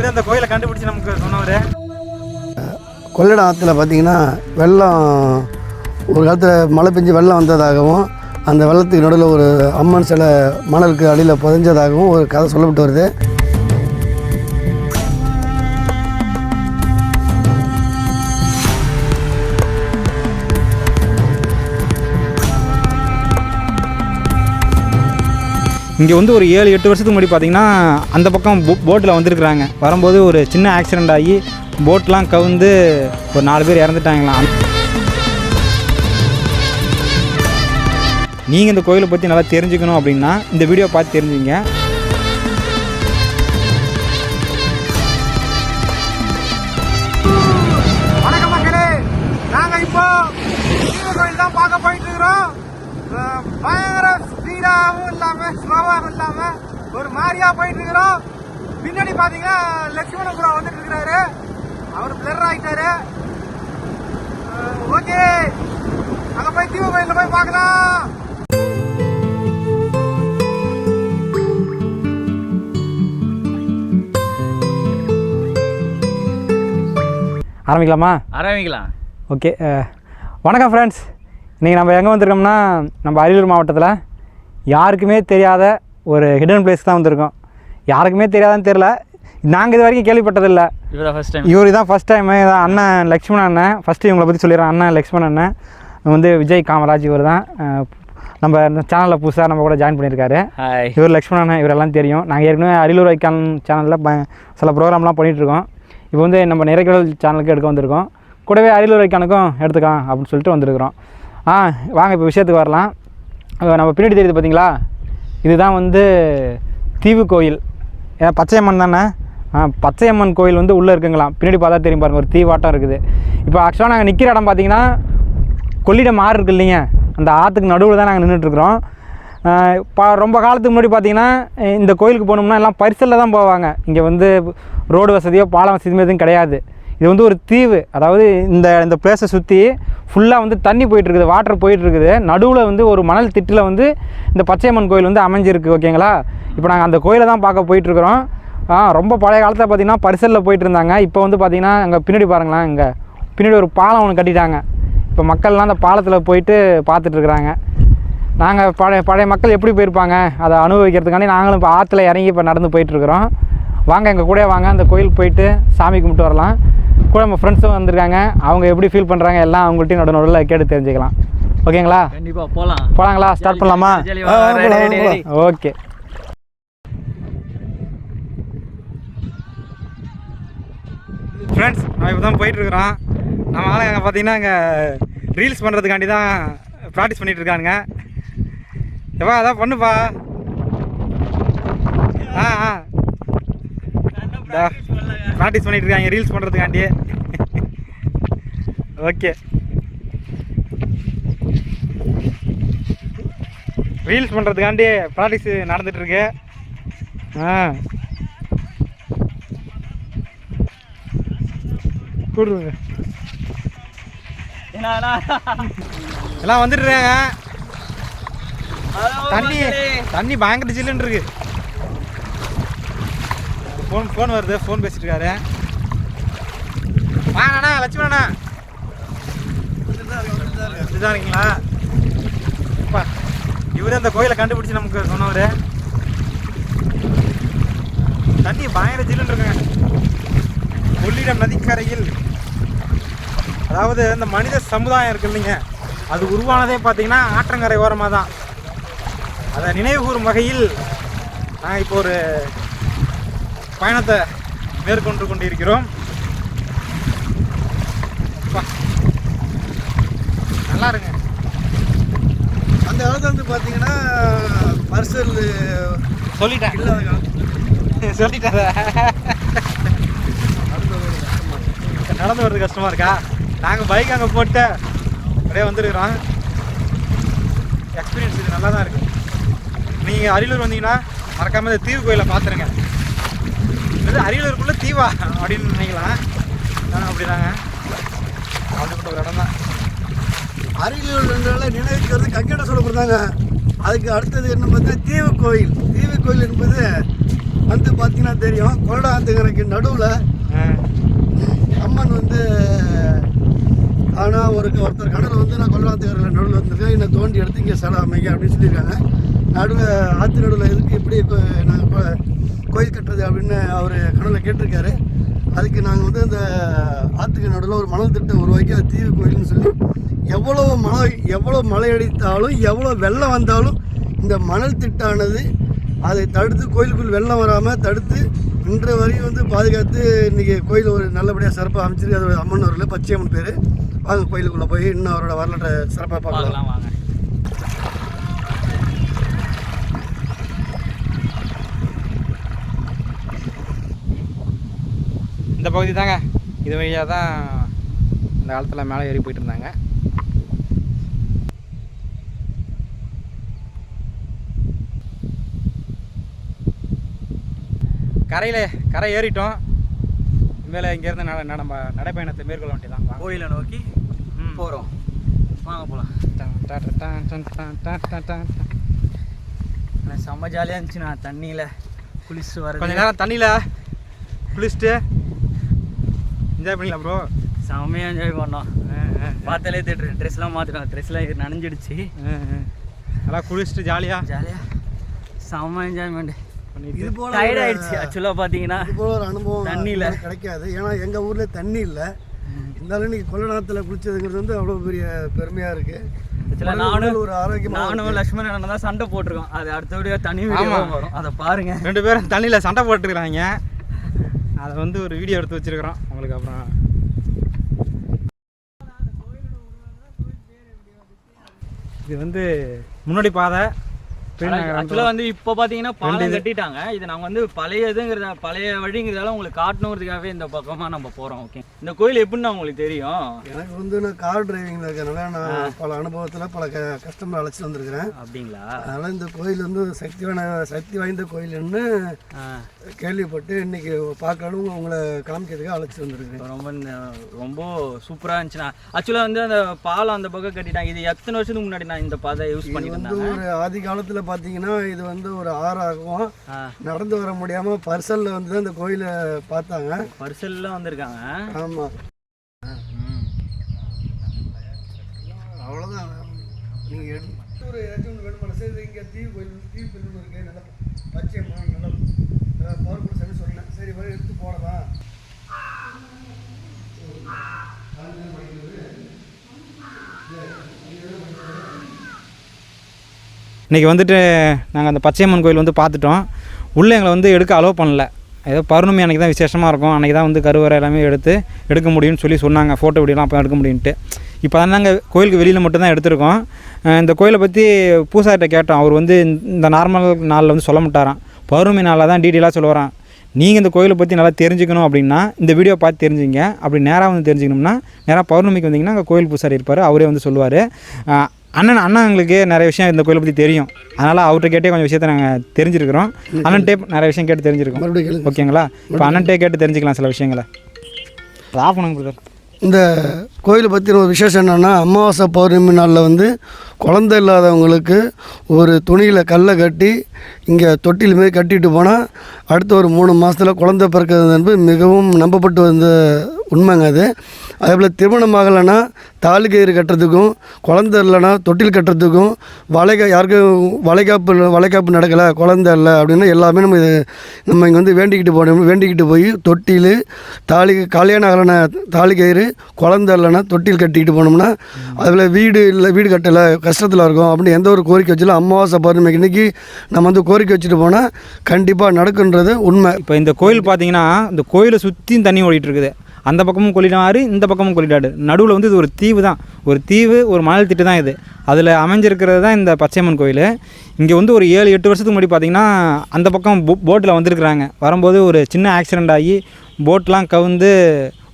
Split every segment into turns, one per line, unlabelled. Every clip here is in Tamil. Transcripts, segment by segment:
இவர் அந்த கோயிலை கண்டுபிடிச்சு நமக்கு சொன்னவர்.
கொள்ளிட ஆற்றுல பார்த்தீங்கன்னா வெள்ளம் ஒரு காலத்தில் மழை பெஞ்சு வெள்ளம் வந்ததாகவும் அந்த வெள்ளத்துக்கு நடுவில் ஒரு அம்மன் சிலை மணலுக்கு அடியில் புதைஞ்சதாகவும் ஒரு கதை சொல்லப்பட்டு வருது.
இங்கே வந்து ஒரு ஏழு எட்டு வருஷத்துக்கு முன்னாடி பார்த்தீங்கன்னா அந்த பக்கம் போ போட்டில் வந்திருக்கிறாங்க. வரும்போது ஒரு சின்ன ஆக்சிடெண்ட் ஆகி போட்லாம் கவுந்து ஒரு நாலு பேர் இறந்துட்டாங்களாம். நீங்கள் இந்த கோயிலை பற்றி நல்லா தெரிஞ்சுக்கணும் அப்படின்னா இந்த வீடியோ பார்த்து தெரிஞ்சுங்க.
வணக்கம் மக்களே. இப்போ கோயில் தான் பார்க்க போயிட்டு இருக்கிறோம். பயங்கர ஸ்பீடாகவும் இல்லாம ஸ்லோவாகவும் இல்லாம ஒரு மாதிரியா போயிட்டு இருக்கிறோம் பின்னாடி பாத்தீங்கன்னா லட்சுமணபுரம் வந்துட்டு இருக்கிறாரு அவர் பிளர் ஆயிட்டாரு. ஓகே அங்க போய் தீவு கோயில்ல போய் பார்க்கலாம்.
ஆரம்பிக்கலாமா?
ஆரம்பிக்கலாம்.
ஓகே வணக்கம் ஃப்ரெண்ட்ஸ் இன்றைக்கி நம்ம எங்கே வந்திருக்கோம்னா நம்ம அரியலூர் மாவட்டத்தில் யாருக்குமே தெரியாத ஒரு ஹிடன் பிளேஸ் தான் வந்திருக்கோம். யாருக்குமே தெரியாதான்னு தெரில நாங்கள் இது வரைக்கும் கேள்விப்பட்டதில்லை.
இவரா ஃபர்ஸ்ட் டைம்
இவர் தான் ஃபஸ்ட் டைமு அண்ணன் லக்ஷ்மணன் அண்ணன். ஃபஸ்ட்டு இவங்களை பற்றி சொல்லிடுறேன். அண்ணன் லக்ஷ்மணன் அண்ணன். வந்து விஜய் காமராஜ் இவர் தான். நம்ம இந்த சேனலில் புதுசாக நம்ம கூட ஜாயின் பண்ணியிருக்காரு. இவர் லக்ஷ்மணன் அண்ணன். இவரெல்லாம் தெரியும். நாங்கள் ஏற்கனவே அரியலூர் ஐக்கான் சேனலில் ப சில ப்ரோக்ராம்லாம் பண்ணிகிட்ருக்கோம் இப்போ வந்து நம்ம நிறைக்கடல் சேனலுக்கு எடுக்க வந்திருக்கோம். கூடவே அரியலூர் ஐக்கானுக்கும் எடுத்துக்கலாம் அப்படின்னு சொல்லிட்டு வந்திருக்கிறோம். ஆ வாங்க இப்போ விஷயத்துக்கு வரலாம். நம்ம பின்னாடி தெரியுது பார்த்தீங்களா இதுதான் வந்து தீவு கோயில். ஏன்னா பச்சையம்மன் தானே? பச்சையம்மன் கோயில் வந்து உள்ளே இருக்குங்களாம். பின்னாடி பார்த்தா தெரியும் பாருங்கள் ஒரு தீவாட்டம் இருக்குது. இப்போ ஆக்சுவலாக நாங்கள் நிற்கிற இடம் பார்த்தீங்கன்னா கொள்ளிடம் ஆறு இருக்கு இல்லைங்க. அந்த ஆற்றுக்கு நடுவில் தான் நாங்கள் நின்றுட்டுருக்குறோம் இப்போ ரொம்ப காலத்துக்கு முன்னாடி பார்த்தீங்கன்னா இந்த கோயிலுக்கு போகணும்னா எல்லாம் பரிசலில் தான் போவாங்க. இங்கே வந்து ரோடு வசதியோ பாலம் வசதியோ எதுவும் கிடையாது. இது வந்து ஒரு தீவு. அதாவது இந்த இந்த பிளேஸை சுற்றி ஃபுல்லாக வந்து தண்ணி போயிட்டுருக்குது வாட்டர் போயிட்டுருக்குது. நடுவில் வந்து ஒரு மணல் திட்டில் வந்து இந்த பச்சையம்மன் கோயில் வந்து அமைஞ்சிருக்கு ஓகேங்களா இப்போ நாங்கள் அந்த கோயிலை தான் பார்க்க போயிட்டுருக்குறோம். ஆ ரொம்ப பழைய காலத்தில் பார்த்திங்கன்னா பரிசலில் போயிட்டு இருந்தாங்க இப்போ வந்து பார்த்திங்கன்னா அங்கே பின்னாடி பாருங்களேன் இங்கே. பின்னாடி ஒரு பாலம் ஒன்று கட்டிட்டாங்க. இப்போ மக்கள்லாம் அந்த பாலத்தில் போயிட்டு பார்த்துட்ருக்குறாங்க. நாங்கள் பழைய பழைய மக்கள் எப்படி போயிருப்பாங்க? அதை அனுபவிக்கிறதுக்காண்டி நாங்களும் இப்போ ஆற்றுல இறங்கி இப்போ நடந்து போயிட்டுருக்குறோம். வாங்க எங்கள் கூட வாங்க. அந்த கோயில் போயிட்டு சாமி கும்பிட்டு வரலாம். கூட நம்ம ஃப்ரெண்ட்ஸும் வந்திருக்காங்க. அவங்க எப்படி ஃபீல் பண்ணுறாங்க எல்லாம் அவங்கள்ட்டையும் நடு நடுவில் கேட்டு தெரிஞ்சுக்கலாம். ஓகேங்களா?
கண்டிப்பா போலாம்.
போகலாங்களா ஸ்டார்ட் பண்ணலாமா. ஓகே. ஃப்ரெண்ட்ஸ் நான் இப்போ தான் போயிட்டுருக்குறோம். நம்ம ஆளுங்க அங்கே பார்த்தீங்கன்னா அங்கே ரீல்ஸ் பண்ணுறதுக்காண்டி தான் ப்ராக்டிஸ் பண்ணிட்டு இருக்கானுங்க எப்பா அதான் பண்ணுப்பா ஆ ஆ ப்ராக்டிஸ் பண்ணிட்டு இருக்காங்க ரீல்ஸ் பண்ணுறதுக்காண்டி ஓகே ரீல்ஸ் பண்ணுறதுக்காண்டி ப்ராக்டிஸ் நடந்துட்டு இருக்கு ஆ கூடுங்க? எல்லாம் வந்துட்டு இருக்காங்க
அதான்
தண்ணி. தண்ணி பயங்கர ஜில்லுன்னு இருக்கு ஃபோன் ஃபோன் வருது ஃபோன் பேசிட்டு இருக்காரு வாங்கண்ணா லட்சுமணா இதுதான் இருக்கீங்களா அப்பா இவர் அந்த கோயிலை கண்டுபிடிச்சு நமக்கு சொன்னவர். தண்ணி பயங்கர ஜில்லுன்னு இருக்குங்க. கொள்ளிடம் நதிக்கரையில். அதாவது இந்த மனித சமுதாயம் இருக்கு இல்லைங்க. அது உருவானதே பார்த்தீங்கன்னா ஆற்றங்கரை ஓரமாக தான் அதை நினைவு கூறும் வகையில் நான் இப்போ ஒரு பயணத்தை மேற்கொண்டு கொண்டிருக்கிறோம். நல்லா இருங்க.
அந்த காலத்துல வந்து பார்த்தீங்கன்னா பரிசல்
சொல்லிட்டேன்.
இல்லாத காலம்
சொல்லிட்டேன். நடந்து வர்றது கஷ்டமா இருக்கா? நாங்கள் பைக் அங்கே போட்டு அப்படியே வந்துருக்குறோம். எக்ஸ்பீரியன்ஸ் இது நல்லா தான் இருக்கு. நீங்கள் அரியலூர் வந்தீங்கன்னா மறக்காம இந்த தீவு கோயிலை பார்த்துருங்க. இது அரியலூருக்குள்ள தீவா அப்படின்னு நினைக்கலாம். ஆ, அப்படிதாங்க. அப்படிப்பட்ட ஒரு இடம் தான்.
அருகில் என்றால நினைவுக்கு வந்து கங்கட சொல்ல கொடுத்தாங்க. அதுக்கு அடுத்தது என்ன பார்த்தா தீவு கோயில். தீவு கோயில் என்பது வந்து பார்த்தீங்கன்னா தெரியும். கொள்ளடா ஆத்துக்கரைக்கு நடுவில் அம்மன் வந்து ஆனால் ஒரு ஒருத்தர் கடலில் வந்து நான் கொள்ளலாத்துக்கரையில் நடுவில் வந்திருக்கேன் என்னை தோண்டி எடுத்து இங்கே சிலை அமைங்க அப்படின்னு சொல்லியிருக்காங்க. நடுவில் ஆற்று நடுவில் எதுக்கு எப்படி இப்போ நாங்கள் கோயில் கட்டுறது அப்படின்னு அவர் கடவுளை கேட்டிருக்காரு. அதுக்கு நாங்கள் வந்து அந்த ஆற்றுக்கு நடுவில் ஒரு மணல் திட்டம் உருவாக்கி அது தீவு கோயில்னு சொல்லி எவ்வளோ மழை எவ்வளோ மழை அடித்தாலும் எவ்வளோ வெள்ளம் வந்தாலும் இந்த மணல் திட்டானது அதை தடுத்து கோயிலுக்குள் வெள்ளம் வராமல் தடுத்து இன்று வரையும் வந்து பாதுகாத்து இன்றைக்கி கோயில் ஒரு நல்லபடியாக சிறப்பாக அமைச்சிருக்கு. அது அம்மன் அவரில் பச்சையம்மன் பேர். வாங்க கோயிலுக்குள்ளே போய் இன்னும் அவரோட வரலாற்றை சிறப்பாக பார்க்கலாம்
வாங்க.
இந்த பகுதி தாங்க. இது வழியாக தான் இந்த காலத்தில் மேலே ஏறி போயிட்டு இருந்தாங்க. கரையில் கரை ஏறிட்டோம். இனிமேல் இங்கேருந்து நட நம்ம நடைப்பயணத்தை மேற்கொள்ள வேண்டியதான்
கோயிலை நோக்கி போகிறோம் வாங்க போகலாம் செம்ம ஜாலியாக இருந்துச்சு நான் தண்ணியில் குளிச்சு
வர
கொஞ்ச
நேரம் தண்ணியில் குளிச்சுட்டு என்ஜாய் பண்ணிக்கலாம் ப்ரோ
செம்மையாக என்ஜாய் பண்ணோம். பார்த்தாலே தேட்டர் ட்ரெஸ்லாம் மாற்றிட்டோம் ட்ரெஸ்லாம் நனைஞ்சிடுச்சு.
நல்லா குளிச்சுட்டு ஜாலியாக
ஜாலியாக செம்ம என்ஜாய்மெண்ட்
இது போல
டயர்ட் ஆயிடுச்சு. ஆக்சுவலாக பார்த்தீங்கன்னா
இது போல ஒரு அனுபவம்
தண்ணியில.
அதிகமா கிடைக்காது. ஏன்னா எங்கள் ஊரில் தண்ணி இல்லை. இருந்தாலும் இன்னைக்கு கொள்ளநாத்தில் குளிச்சதுங்கிறது வந்து அவ்வளோ பெரிய பெருமையாக இருக்குது
ஆக்சுவலாக நானும்
ஒரு ஆரோக்கியமாக
நானும் தான் சண்டை போட்டிருக்கோம். அது அடுத்தபடியாக தனி வீடியோ. வரும். அதை பாருங்க.
ரெண்டு பேரும் தண்ணியில் சண்டை போட்டுருக்குறாங்க அதை வந்து ஒரு வீடியோ எடுத்து வச்சிருக்கிறோம். உங்களுக்கு அப்புறம் இது வந்து முன்னாடி பாதை
ஆக்சுவலாக வந்து இப்போ பார்த்தீங்கன்னா பாலம். கட்டிட்டாங்க. இது நாங்கள் வந்து பழைய இதுங்கிறத பழைய வழிங்கிறதால உங்களுக்கு காட்டணுங்கிறதுக்காகவே இந்த பக்கமாக நம்ம போகிறோம் ஓகே இந்த கோயில் எப்படின்னு உங்களுக்கு தெரியும்?
எனக்கு வந்து நான் கார் டிரைவிங்கில் இருக்கிறனால நான் பல அனுபவத்தில் பல கஸ்டமர் அழைச்சிட்டு வந்திருக்கிறேன்.
அப்படிங்களா?
அதனால் இந்த கோயில் வந்து சக்திவான சக்தி வாய்ந்த கோயில்னு கேள்விப்பட்டு இன்னைக்கு பார்க்கணும் உங்களை காமிக்கிறதுக்காக அழைச்சிட்டு வந்திருக்கிறேன்.
ரொம்ப ரொம்ப சூப்பராக இருந்துச்சுண்ணா. ஆக்சுவலாக வந்து அந்த பாலம் அந்த பக்கம் கட்டிட்டாங்க. இது எத்தனை வருஷத்துக்கு முன்னாடி நான் இந்த பாதை யூஸ் பண்ணிட்டு
வந்து ஒரு ஆதி காலத்தில் பார்த்தீங்கன்னா இது வந்து ஒரு ஆறாகவும் நடந்து வர முடியாமல் பர்சலில் வந்து தான் இந்த கோயிலை பார்த்தாங்க.
பரிசல்லாம் வந்திருக்காங்க.
ஆமாம்
ம்.
அவ்வளோதான் நீங்கள் எடுத்து ஒரு ஏதாச்சும் ஒன்று வேணுமா? சரி இங்கே தீவு கோயில் தீவு கோயில் இருக்கு நல்லா பச்சை மரம் நல்லா பவர் சரி சொன்னேன் சரி வர எடுத்து போடலாம்
இன்றைக்கி வந்துட்டு நாங்கள் அந்த பச்சையம்மன் கோயில் வந்து பார்த்துட்டோம். உள்ளே எங்களை வந்து எடுக்க அலோவ் பண்ணல. ஏதோ பௌர்ணமி அன்றைக்கி தான் விசேஷமாக இருக்கும். அன்றைக்கி தான் வந்து கருவறை எல்லாமே எடுத்து எடுக்க முடியும்னு சொல்லி சொன்னாங்க. ஃபோட்டோ வீடியோலாம் அப்போ எடுக்க முடியும்ட்டு இப்போ தான் நாங்கள் கோயிலுக்கு வெளியில் மட்டும்தான் எடுத்திருக்கோம். இந்த கோயிலை பற்றி பூசார்கிட்ட கேட்டோம். அவர் வந்து இந்த நார்மல் நாளில் வந்து சொல்ல மாட்டாரான் பௌர்ணமி நாளில் தான் டீட்டெயிலாக சொல்லுவாராம். நீங்கள் இந்த கோயிலை பற்றி நல்லா தெரிஞ்சுக்கணும் அப்படின்னா இந்த வீடியோ பார்த்து தெரிஞ்சுங்க. அப்படி நேராக வந்து தெரிஞ்சுக்கணும்னா நேராக பௌர்ணமிக்கு வந்தீங்கன்னா அங்கே கோயில் பூசாரி இருப்பார். அவரே வந்து சொல்லுவார். அண்ணன் அண்ணன் எங்களுக்கு நிறைய விஷயம் இந்த கோயிலை பற்றி தெரியும். அதனால் அவர்கிட்ட கேட்டே கொஞ்சம் விஷயத்த நாங்கள் தெரிஞ்சிருக்கிறோம். அண்ணன்ட்டே நிறைய விஷயம் கேட்டு தெரிஞ்சிருக்கோம்.
மறுபடியும்
ஓகேங்களா? இப்போ அண்ணன்ட்டே கேட்டு தெரிஞ்சுக்கலாம் சில விஷயங்களை. ஆஃப் பண்ணுங்க பிரதர்
இந்த கோயிலை பற்றின ஒரு விசேஷம் என்னென்னா அமாவாசை பௌர்ணமி நாளில் வந்து குழந்தை இல்லாதவங்களுக்கு ஒரு துணியில் கல்லை கட்டி இங்கே தொட்டில் மாரி கட்டிட்டு போனால் அடுத்த ஒரு மூணு மாதத்தில் குழந்தை பிறக்கிறது என்பது மிகவும் நம்பப்பட்டு வந்த உண்மைங்க அது. அதே போல் திருமணம் ஆகலைன்னா தாலி கயிறு கட்டுறதுக்கும் குழந்த இல்லைன்னா தொட்டில் கட்டுறதுக்கும் வளைகா யாருக்கும் வளைகாப்பு வளைகாப்பு நடக்கலை குழந்த இல்லை அப்படின்னா எல்லாமே நம்ம இது நம்ம இங்கே வந்து வேண்டிக்கிட்டு போனோம். வேண்டிக்கிட்டு போய் தொட்டில் தாலி கல்யாணம் ஆகலைன்னா தாலி கயிறு குழந்த இல்லைன்னா தொட்டில் கட்டிக்கிட்டு போனோம்னா அதில் வீடு இல்லை வீடு கட்டலை கஷ்டத்தில் இருக்கும் அப்படின்னு எந்த ஒரு கோரிக்கை வச்சாலும் அமாவாசை பௌர்ணமிக்கு இன்னைக்கு நம்ம வந்து கோரிக்கை வச்சுட்டு போனால் கண்டிப்பாக நடக்குன்றது உண்மை.
இப்போ இந்த கோயில் பார்த்தீங்கன்னா இந்த கோயிலை சுற்றியும் தண்ணி ஓடிட்டு இருக்குது. அந்த பக்கமும் கொள்ளிடாறு இந்த பக்கமும் கொள்ளிடாடு. நடுவில் வந்து இது ஒரு தீவு தான். ஒரு தீவு ஒரு மணல் திட்டு தான் இது. அதில் அமைஞ்சிருக்கிறது தான் இந்த பச்சையம்மன் கோயில். இங்கே வந்து ஒரு ஏழு எட்டு வருஷத்துக்கு முன்னாடி பார்த்திங்கன்னா அந்த பக்கம் போ போட்டில் வந்திருக்கிறாங்க. வரும்போது ஒரு சின்ன ஆக்சிடெண்ட் ஆகி போட்லாம் கவுந்து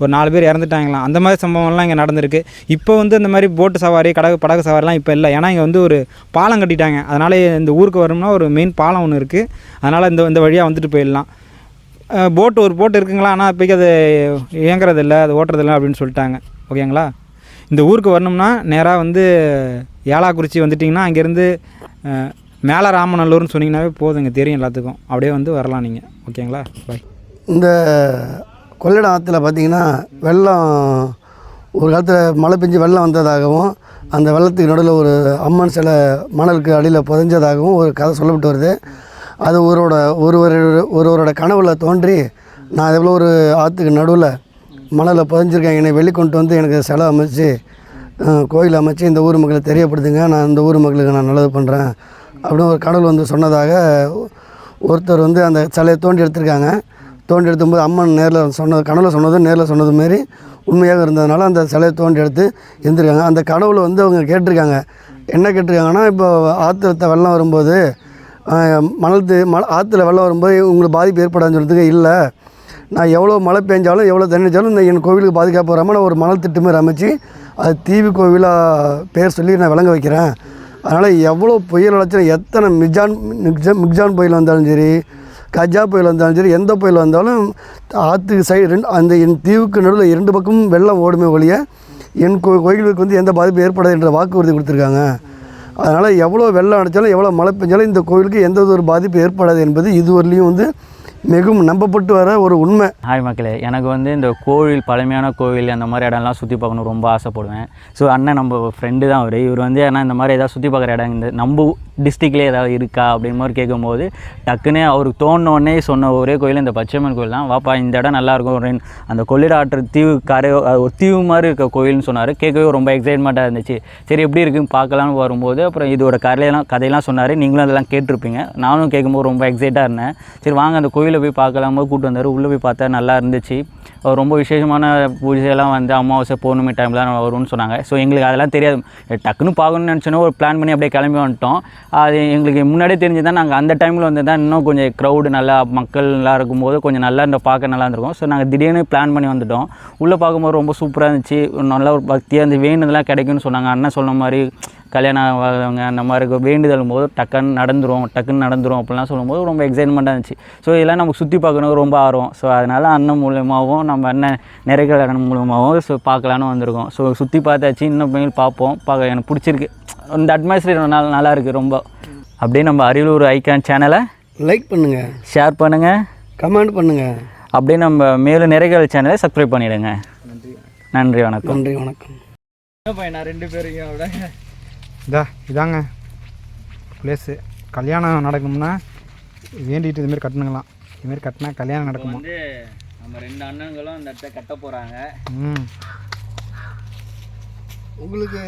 ஒரு நாலு பேர் இறந்துட்டாங்களாம். அந்த மாதிரி சம்பவம்லாம் இங்கே நடந்திருக்கு. இப்போ வந்து இந்த மாதிரி போட்டு சவாரி கடகு படகு சவாரிலாம் இப்போ இல்லை. ஏன்னா இங்கே வந்து ஒரு பாலம் கட்டிட்டாங்க. அதனால் இந்த ஊருக்கு வரணும்னா ஒரு மெயின் பாலம் ஒன்று இருக்குது அதனால் இந்த இந்த வழியாக வந்துட்டு போயிடலாம். போட்டு ஒரு போட்டு இருக்குங்களா? ஆனால் இப்போக்கி அது இயங்குறது இல்லை அது ஓட்டுறதில்ல அப்படின்னு சொல்லிட்டாங்க. ஓகேங்களா? இந்த ஊருக்கு வரணும்னா நேராக வந்து ஏலாக்குறிச்சி வந்துட்டிங்கன்னா அங்கேருந்து மேலே ராமநல்லூர்னு சொன்னீங்கன்னாவே போதுங்க. தெரியும் எல்லாத்துக்கும். அப்படியே வந்து வரலாம் நீங்கள் ஓகேங்களா? பாய்
இந்த கொள்ளிடம் ஆற்றுல பார்த்தீங்கன்னா வெள்ளம் ஒரு காலத்தில் மழை பெஞ்சு வெள்ளம் வந்ததாகவும் அந்த வெள்ளத்துக்கு நடுவில் ஒரு அம்மன் சிலை மணலுக்கு அடியில் புதைஞ்சதாகவும் ஒரு கதை சொல்லப்பட்டு வருது. அது ஒருவரோட ஒருவர் ஒருவரோட கனவுல தோன்றி நான் எவ்வளோ ஒரு ஆற்றுக்கு நடுவில் மணலில் புதைஞ்சிருக்கேன் என்னை வெளிக்கொண்டு வந்து எனக்கு சிலை அமைச்சு கோயில் அமைச்சு இந்த ஊர் மக்களை தெரியப்படுத்துங்க நான் இந்த ஊர் மக்களுக்கு நான் நல்லது பண்ணுறேன் அப்படின்னு ஒரு கடவுள் வந்து சொன்னதாக ஒருத்தர் வந்து அந்த சிலையை தோண்டி எடுத்திருக்காங்க. தோண்டி எடுத்தும்போது அம்மன் நேரில் சொன்னது கனவில் சொன்னதும் நேரில் சொன்னது மாரி உண்மையாக இருந்ததுனால அந்த சிலையை தோண்டி எடுத்து எழுந்திருக்காங்க அந்த கடவுளை வந்து அவங்க கேட்டிருக்காங்க. என்ன கேட்டிருக்காங்கன்னா இப்போ ஆத்திரத்தை வெள்ளம் வரும்போது மணல் தி- ஆற்றுல வெள்ளம் வரும்போது உங்களுக்கு பாதிப்பு ஏற்படாதுன்னு சொல்கிறதுக்கு இல்லை. நான் எவ்வளோ மழை பெஞ்சாலும் எவ்வளோ தண்ணிச்சாலும் இந்த என் கோவிலுக்கு பாதுகாப்பு வராமல் நான் ஒரு மணல் திட்டு மாதிரி அமைச்சு அது தீவு கோவிலாக பேர் சொல்லி நான் விளங்க வைக்கிறேன். அதனால் எவ்வளோ புயல் அழைச்சாலும் எத்தனை மிக்ஜான் மிக்ஜான் மிக்ஜான் புயல் வந்தாலும் சரி கஜா புயல் வந்தாலும் சரி எந்த புயல் வந்தாலும் ஆற்றுக்கு சைடு ரெண்டு அந்த என் தீவுக்கு நடுவில் இரண்டு பக்கமும் வெள்ளம் ஓடுமே ஒழிய என் கோ கோயிலுக்கு வந்து எந்த பாதிப்பும் ஏற்படாது என்ற வாக்குறுதி கொடுத்துருக்காங்க. அதனால் எவ்வளோ வெள்ளம் அடித்தாலும் எவ்வளோ மழை பெஞ்சாலும் இந்த கோவிலுக்கு எந்த ஒரு பாதிப்பு ஏற்படாது என்பது இதுவரையிலையும் வந்து மிகவும் நம்பப்பட்டு வர ஒரு உண்மை.
ஹாய் மக்களே எனக்கு வந்து இந்த கோவில் பழமையான கோவில் அந்த மாதிரி இடம்லாம் சுற்றி பார்க்கணும் ரொம்ப ஆசைப்படுவேன். ஸோ அண்ணன் நம்ம ஃப்ரெண்டு தான் அவர். இவர் வந்து ஏன்னா இந்த மாதிரி ஏதாவது சுற்றி பார்க்குற இடம் இந்த நம்ம டிஸ்ட்ரிக்ட்லேயே ஏதாவது இருக்கா அப்படின்னு மாதிரி கேட்கும்போது டக்குன்னு அவருக்கு தோணுன்னே சொன்ன ஒரே கோயில் இந்த பச்சையம்மன் கோயில் தான். வாப்பா இந்த இடம் நல்லாயிருக்கும் அந்த கொள்ளிடாற்று தீவு கரை ஒரு தீவு மாதிரி இருக்க கோயில்னு சொன்னார். கேட்கவே ரொம்ப எக்ஸைட்மெண்ட்டாக இருந்துச்சு. சரி எப்படி இருக்குன்னு பார்க்கலான்னு வரும்போது அப்புறம் இதோட கரையெல்லாம் கதையெல்லாம் சொன்னார். நீங்களும் அதெல்லாம் கேட்டிருப்பீங்க. நானும் கேட்கும்போது ரொம்ப எக்ஸைட்டாக இருந்தேன். சரி வாங்க அந்த கோயில் போய் பார்க்கலாம்? போது கூப்பிட்டு வந்தார். உள்ளே போய் பார்த்தா நல்லா இருந்துச்சு. ரொம்ப விசேஷமான பூஜையெல்லாம் வந்து அமாவாசை பௌர்ணமி டைமில் தான் வரும்னு சொன்னாங்க. ஸோ எங்களுக்கு அதெல்லாம் தெரியாது. டக்குன்னு பார்க்கணும்னு நினச்சோன்னா ஒரு பிளான் பண்ணி அப்படியே கிளம்பி வந்துட்டோம். அது எங்களுக்கு முன்னாடியே தெரிஞ்சுதான் நாங்கள் அந்த டைமில் வந்து தான் இன்னும் கொஞ்சம் க்ரௌடு நல்லா மக்கள் நல்லா இருக்கும்போது கொஞ்சம் நல்லா இந்த பார்க்க நல்லா இருந்திருக்கும். ஸோ நாங்கள் திடீர்னு பிளான் பண்ணி வந்துட்டோம். உள்ளே பார்க்கும்போது ரொம்ப சூப்பராக இருந்துச்சு. நல்ல ஒரு பக்தியாக இருந்து வேணுதெல்லாம் கிடைக்கும்னு சொன்னாங்க. அண்ணன் சொன்ன மாதிரி கல்யாணம் ஆகாதவங்க அந்த மாதிரி இருக்க வேண்டுதலும் போது டக்குன்னு நடந்துரும் டக்குன்னு நடந்துரும் அப்படிலாம் சொல்லும்போது ரொம்ப எக்ஸைட்மெண்ட்டாக இருந்துச்சு. ஸோ இதெல்லாம் நமக்கு சுற்றி பார்க்கணும் ரொம்ப ஆர்வம். ஸோ அதனால் அண்ணன் மூலயமாவும் நம்ம அண்ணன் நிறைய அண்ணன் மூலியமாகவும் ஸோ பார்க்கலான்னு வந்திருக்கோம். ஸோ சுற்றி பார்த்தாச்சு இன்னும் போய் பார்ப்போம். பார்க்க எனக்கு பிடிச்சிருக்கு. இந்த அட்மாஸ்பியர் நல்லா நல்லா இருக்குது ரொம்ப. அப்படியே நம்ம அரியலூர் ஐகான் சேனலை
லைக் பண்ணுங்கள்
ஷேர் பண்ணுங்கள்
கமெண்ட் பண்ணுங்கள்
அப்படியே நம்ம மேலும் நிறைகள் சேனலை சப்ஸ்கிரைப் பண்ணிவிடுங்க நன்றி. வணக்கம்.
நன்றி வணக்கம்.
நான் ரெண்டு பேரும்
இதா இதாங்க. பிளேஸு கல்யாணம் நடக்கணும்னா வேண்டிட்டு இதுமாரி கட்டணுங்களாம். இதுமாரி கட்டினா கல்யாணம் நடக்குமா?
வந்து நம்ம ரெண்டு அண்ணன்களும் இந்த இடத்த கட்ட போகிறாங்க
ம்.
உங்களுக்கு